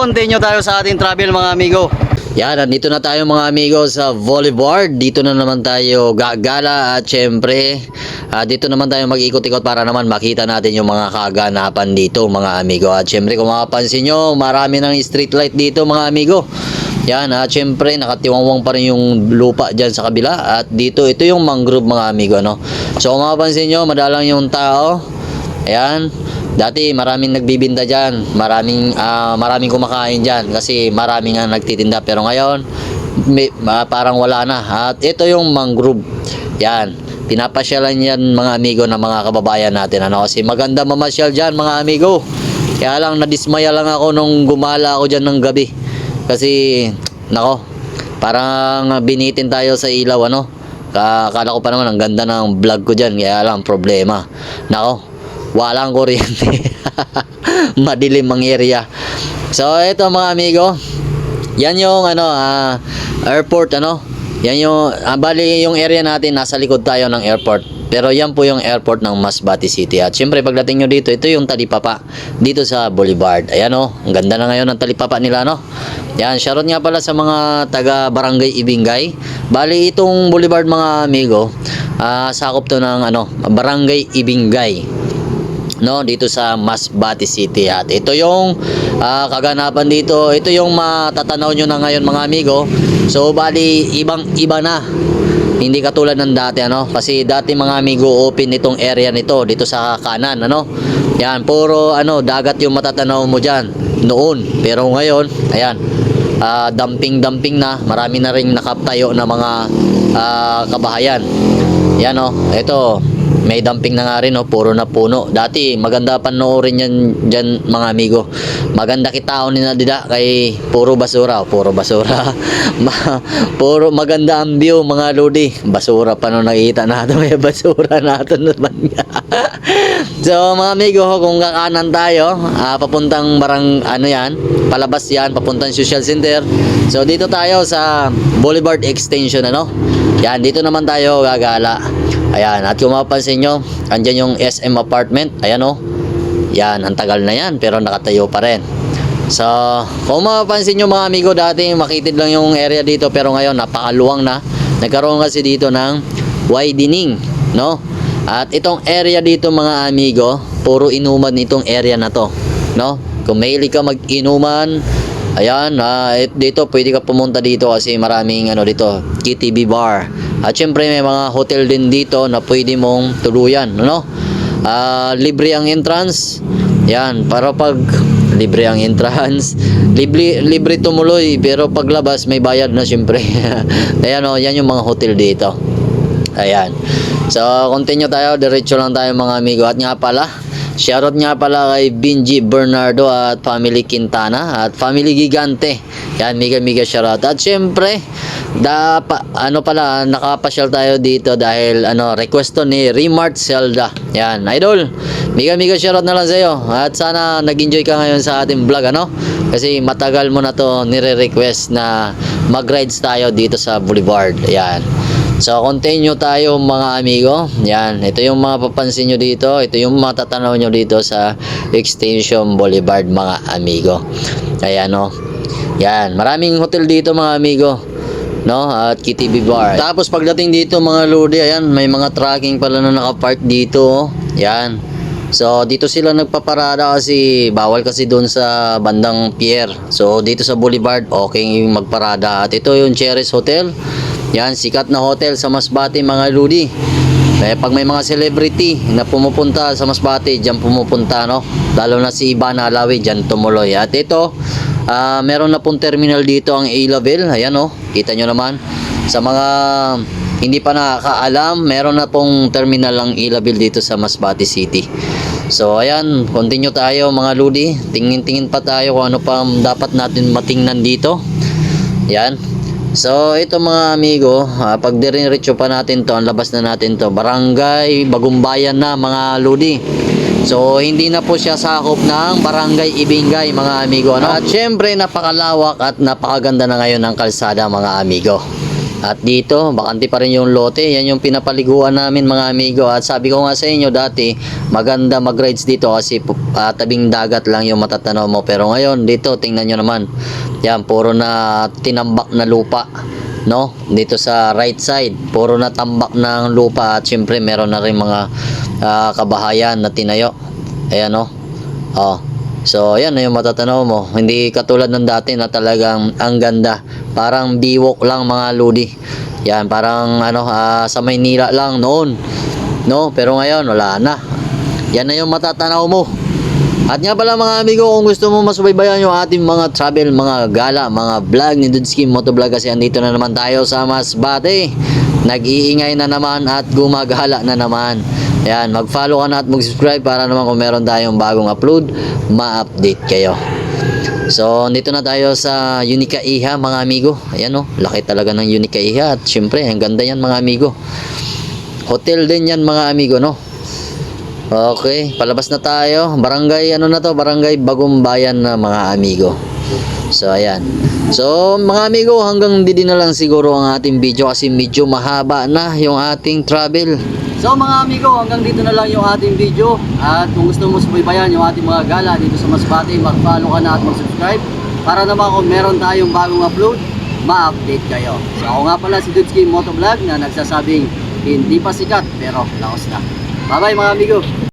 continue tayo sa ating travel mga amigo. Yan, nandito na tayo mga amigo sa Boulevard. Dito na naman tayo gagala at syempre, ah, dito naman tayo mag-ikot-ikot para naman makita natin yung mga kaganapan dito mga amigo. At syempre, kung makapansin nyo, marami ng street light dito mga amigo. Yan, at syempre, nakatiwangwang pa rin yung lupa dyan sa kabila. At dito, ito yung mangrove mga amigo. No? So, kung makapansin nyo, madalang yung tao. Ayan. Dati maraming nagbibinda diyan, maraming ah, maraming kumakain diyan kasi maraming nga nagtitinda pero ngayon may, ma- parang wala na. At ito yung mangrove. Yan. Pinapasyalan yan mga amigo ng mga kababayan natin ano kasi maganda mamasyal diyan mga amigo. Kaya lang nadismaya lang ako nung gumala ako diyan ng gabi. Kasi nako, parang binitin tayo sa ilaw ano. Ka- Akala ko pa naman ang ganda ng vlog ko diyan kaya lang problema. Nako, walang kuryente. Madilim ang area. So, ito mga amigo. Yan yung ano, ah, airport ano. Yan yung ah, bali yung area natin nasa likod tayo ng airport. Pero yan po yung airport ng Masbate City. At syempre pagdating nyo dito, ito yung talipapa dito sa Boulevard. Ayan oh, ang ganda na ngayon ng talipapa nila no. Yan, shoutout nga pala sa mga taga Barangay Ibingay. Bali itong Boulevard mga amigo, ah, sakop to ng ano, Barangay Ibingay no dito sa Masbate City. At ito yung ah, kaganapan dito. Ito yung matatanaw nyo na ngayon mga amigo. So bali ibang iba na. Hindi katulad ng dati ano? Kasi dati mga amigo open itong area nito dito sa kanan ano? Yan puro ano dagat yung matatanaw mo diyan noon. Pero ngayon ayan ah, dumping dumping na. Marami na ring nakaptayo na mga ah, kabahayan. Yan oh ito may dumping na nga rin, no? puro na puno. Dati, maganda panoorin yan dyan, mga amigo. Maganda kitaon ni Nadida kay puro basura. Puro basura. Puro maganda ang view, mga lodi. Basura pa no nakita natin. May basura natin naman nga. so, mga amigo, kung kakanan tayo, ah, papuntang barang, ano yan, palabas yan, papuntang social center. So, dito tayo sa Boulevard Extension, ano? Yan, dito naman tayo gagala. Ayan, at kung mapapansin nyo, andyan yung SM apartment. Ayan o. Yan, ang tagal na yan, pero nakatayo pa rin. So, kung mapapansin nyo mga amigo, dati makitid lang yung area dito, pero ngayon napakaluwang na. Nagkaroon kasi dito ng widening, no? At itong area dito mga amigo, puro inuman itong area na to, no? Kung mahilig ka mag-inuman, Ayan, et- dito pwede ka pumunta dito kasi maraming ano dito, KTV bar. At syempre may mga hotel din dito na pwede mong tuluyan, no? Ah, libre ang entrance. Yan, para pag libre ang entrance, libre libre tumuloy pero paglabas may bayad na syempre. Ayan oh, yan yung mga hotel dito. Ayan. So, continue tayo. Diretso lang tayo mga amigo. At nga pala, shoutout nga pala kay Benji Bernardo at Family Quintana at Family Gigante. Yan, mega mega shoutout. At syempre, da, pa, ano pala, nakapasyal tayo dito dahil ano, request to ni Remart Zelda. Yan, idol. Mega mega shoutout na lang sa'yo. At sana nag-enjoy ka ngayon sa ating vlog, ano? Kasi matagal mo na to nire-request na mag-rides tayo dito sa Boulevard. Yan. So, continue tayo mga amigo. Yan, ito yung mga papansin nyo dito. Ito yung matatanaw nyo dito sa Extension Boulevard mga amigo. Ayan no. Yan, maraming hotel dito mga amigo. No, at KTV bar. Tapos pagdating dito mga lodi, ayan, may mga tracking pala na nakapark dito. oh. Yan. So, dito sila nagpaparada kasi bawal kasi doon sa bandang pier. So, dito sa Boulevard, okay magparada. At ito yung Cherries Hotel. Yan, sikat na hotel sa Masbate mga ludi. Eh, pag may mga celebrity na pumupunta sa Masbate, diyan pumupunta, no? Lalo na si Ivan Alawi, diyan tumuloy. At ito, ah, meron na pong terminal dito ang A-Level. Ayan, no? Kita nyo naman. Sa mga hindi pa nakakaalam, meron na pong terminal ang A-Level dito sa Masbate City. So, ayan, continue tayo mga ludi. Tingin-tingin pa tayo kung ano pa dapat natin matingnan dito. Yan. So, ito mga amigo, ah, pag diretso pa natin to, ang labas na natin to, barangay, bagumbayan na mga ludi. So, hindi na po siya sakop ng barangay Ibingay mga amigo. Ano? At syempre, napakalawak at napakaganda na ngayon ng kalsada mga amigo. At dito, bakante pa rin yung lote. Yan yung pinapaliguan namin mga amigo. At sabi ko nga sa inyo dati, maganda mag-rides dito kasi ah, tabing dagat lang yung matatanaw mo. Pero ngayon, dito, tingnan nyo naman. Yan, puro na tinambak na lupa. No? Dito sa right side, puro na tambak ng lupa. At syempre, meron na rin mga ah, kabahayan na tinayo. Ayan, no? Oh. So, yan na yung matatanaw mo. Hindi katulad ng dati na talagang ang ganda. Parang biwok lang mga ludi. Yan, parang ano, ah, sa Maynila lang noon. No? Pero ngayon, wala na. Yan na yung matatanaw mo. At nga pala mga amigo, kung gusto mo masubaybayan yung ating mga travel, mga gala, mga vlog ni Dudski Motovlog kasi andito na naman tayo sa Masbate. Nag-iingay na naman at gumagala na naman. Yan, mag-follow ka na at mag-subscribe para naman kung meron tayong bagong upload, ma-update kayo. So, dito na tayo sa Unica Iha mga amigo. Ayan o, laki talaga ng Unica Iha at syempre, ang ganda yan mga amigo. Hotel din yan mga amigo, no? Okay, palabas na tayo. Barangay, ano na to? Barangay Bagong Bayan na mga amigo. So, ayan. So, mga amigo, hanggang didi na lang siguro ang ating video kasi medyo mahaba na yung ating travel. So, mga amigo, hanggang dito na lang yung ating video. At kung gusto mo subaybayan yung ating mga gala dito sa Masbate, mag-follow ka na at mag-subscribe para naman kung meron tayong bagong upload, ma-update kayo. So, ako nga pala si Dudski Motovlog na nagsasabing hindi pa sikat pero laos na. Bye-bye mga amigo!